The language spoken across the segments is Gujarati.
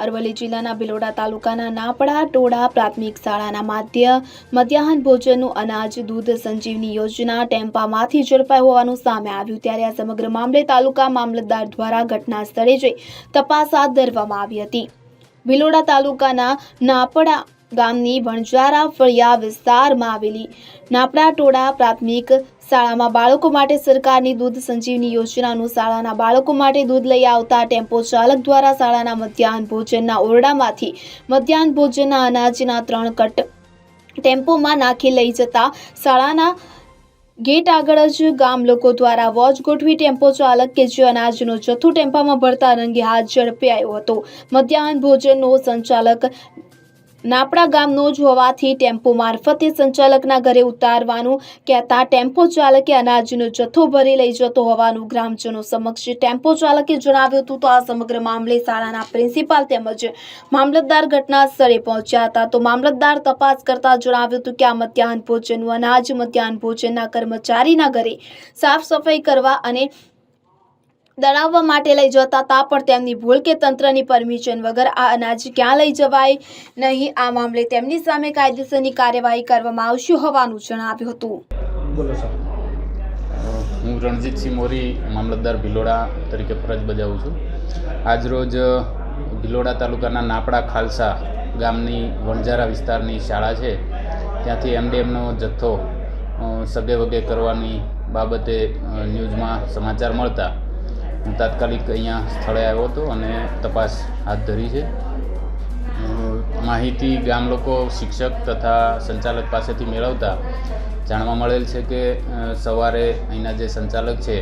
અરવલ્લી જિલ્લાના ભિલોડા તાલુકાના નાપડા, ટોળા પ્રાથમિક શાળાના માધ્ય, મધ્યાહન ભોજનનું અનાજ, દૂધ સંજીવની યોજના ટેમ્પામાંથી ઝડપાઈ હોવાનું સામે આવ્યું. ત્યારે આ સમગ્ર મામલે તાલુકા મામલતદાર દ્વારા ઘટના સ્થળે જઈ તપાસ હાથ ધરવામાં આવી હતી. ભિલોડા તાલુકાના નાપડા ગામની વણજારા ફળિયા વિસ્તારમાં આવેલી નાપડા ટોળા પ્રાથમિક શાળામાં બાળકો માટે સરકારની દૂધ સંજીવની યોજનાનું શાળાના બાળકો માટે દૂધ લઈ આવતા ટેમ્પો ચાલક દ્વારા શાળાના મધ્યાહન ભોજનના ઓરડામાંથી મધ્યાહન ભોજનના અનાજના ત્રણ કટ ટેમ્પોમાં નાખી લઈ જતા શાળાના ગેટ આગળ જ ગામ લોકો દ્વારા વોચ ગોઠવી ટેમ્પો ચાલક કે જે અનાજનો જથ્થો ટેમ્પામાં ભરતા રંગે હાથ ઝડપી આવ્યો હતો. મધ્યાહન ભોજનનો સંચાલક નાપડા ગામનો જ હોવાથી ટેમ્પો મારફતે સંચાલકના ઘરે ઉતારવાનું કહેતા ટેમ્પો ચાલકે અનાજનો જથ્થો ભરી લઈ જતો હોવાનું ગ્રામજનો સમક્ષ ટેમ્પો ચાલકે જણાવ્યું હતું. તો આ સમગ્ર મામલે શાળાના પ્રિન્સિપાલ તેમજ મામલતદાર ઘટના સ્થળે પહોંચ્યા હતા. તો મામલતદાર તપાસ કરતા જણાવ્યું હતું કે આ મધ્યાહન ભોજનનું અનાજ મધ્યાહન ભોજનના કર્મચારીના ઘરે સાફ સફાઈ કરવા અને દળાવવા માટે લઈ જતા હતા પણ તેમની ભૂલ કે તંત્રની પરમિશન વગર આ અનાજ ક્યાં લઈ જવાય? નહીં આ મામલે તેમની સામે કાયદેસરની કાર્યવાહી કરવામાં આવશે હોવાનું જણાવ્યું હતું. બોલો સર. હું રણજીતસિંહ મોરી મામલતદાર ભિલોડા તરીકે ફરજ બજાવું છું. આજરોજ ભિલોડા તાલુકાના નાપડા ખાલસા ગામની વણઝારા વિસ્તારની શાળા છે. ત્યાંથી એમડીએમનો જથ્થો સગે વગે કરવાની બાબતે ન્યૂઝમાં સમાચાર મળતા હું તાત્કાલિક અહીંયા સ્થળે આવ્યો હતો અને તપાસ હાથ ધરી છે. માહિતી ગામ લોકો શિક્ષક તથા સંચાલક પાસેથી મેળવતા જાણવા મળેલ છે કે સવારે અહીંના જે સંચાલક છે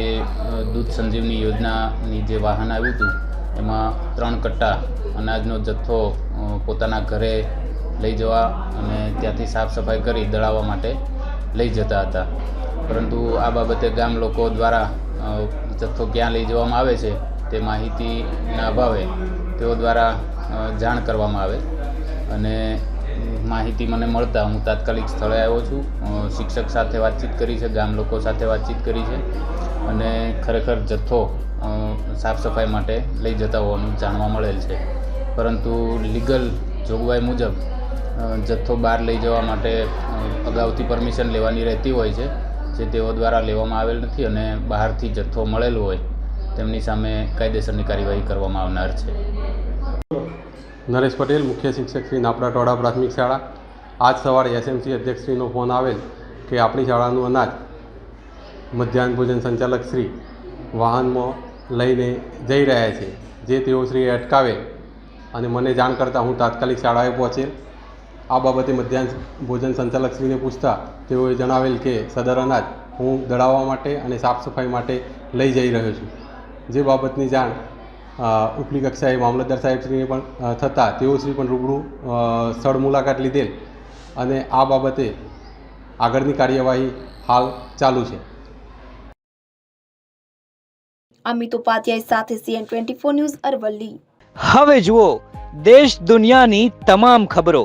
એ દૂધ સંજીવની યોજનાની જે વાહન આવ્યું હતું, એમાં ત્રણ કટ્ટા અનાજનો જથ્થો પોતાના ઘરે લઈ જવા અને ત્યાંથી સાફ સફાઈ કરી દળાવવા માટે લઈ જતા હતા. પરંતુ આ બાબતે ગામ લોકો દ્વારા જથ્થો ક્યાં લઈ જવામાં આવે છે તે માહિતીના અભાવે તેઓ દ્વારા જાણ કરવામાં આવે. અને માહિતી મને મળતા હું તાત્કાલિક સ્થળે આવ્યો છું. શિક્ષક સાથે વાતચીત કરી છે, ગામ લોકો સાથે વાતચીત કરી છે અને ખરેખર જથ્થો સાફ સફાઈ માટે લઈ જતા હોવાનું જાણવા મળેલ છે. પરંતુ લીગલ જોગવાઈ મુજબ જથ્થો બહાર લઈ જવા માટે અગાઉથી પરમિશન લેવાની રહેતી હોય છે. જે તેઓ દ્વારા લેવામાં આવેલ નથી અને બહારથી જથ્થો મળેલો હોય, તેમની સામે કાયદેસરની કાર્યવાહી કરવામાં આવનાર છે. નરેશ પટેલ, મુખ્ય શિક્ષક શ્રી નાપડા ટોડા પ્રાથમિક શાળા. આજ સવારે એસએમસી અધ્યક્ષશ્રીનો ફોન આવેલ કે આપણી શાળાનું અનાજ મધ્યાહન ભોજન સંચાલક શ્રી વાહનમાં લઈને જઈ રહ્યા છે, જે તેઓ શ્રી અટકાવે અને મને જાણ કરતાં હું તાત્કાલિક શાળાએ પહોંચેલ. આ બાબતે મધ્યાહન ભોજન સંચાલક શ્રીને પૂછતા તેઓએ જણાવેલ કે સદર અનાજ હું દળાવવા માટે અને સાફ સફાઈ માટે લઈ જઈ રહ્યો છું. જે બાબતની જાણ ઉપલી કક્ષાએ મામલતદાર સાહેબશ્રીને પણ થતાં તેઓશ્રી પણ રૂબરૂ સ્થળ મુલાકાત લીધેલ અને આ બાબતે આગળની કાર્યવાહી હાલ ચાલુ છે. અમિત ઉપાધ્યાય સાથે CN twenty four news Aravalli. હવે જુઓ દેશ દુનિયાની તમામ ખબરો.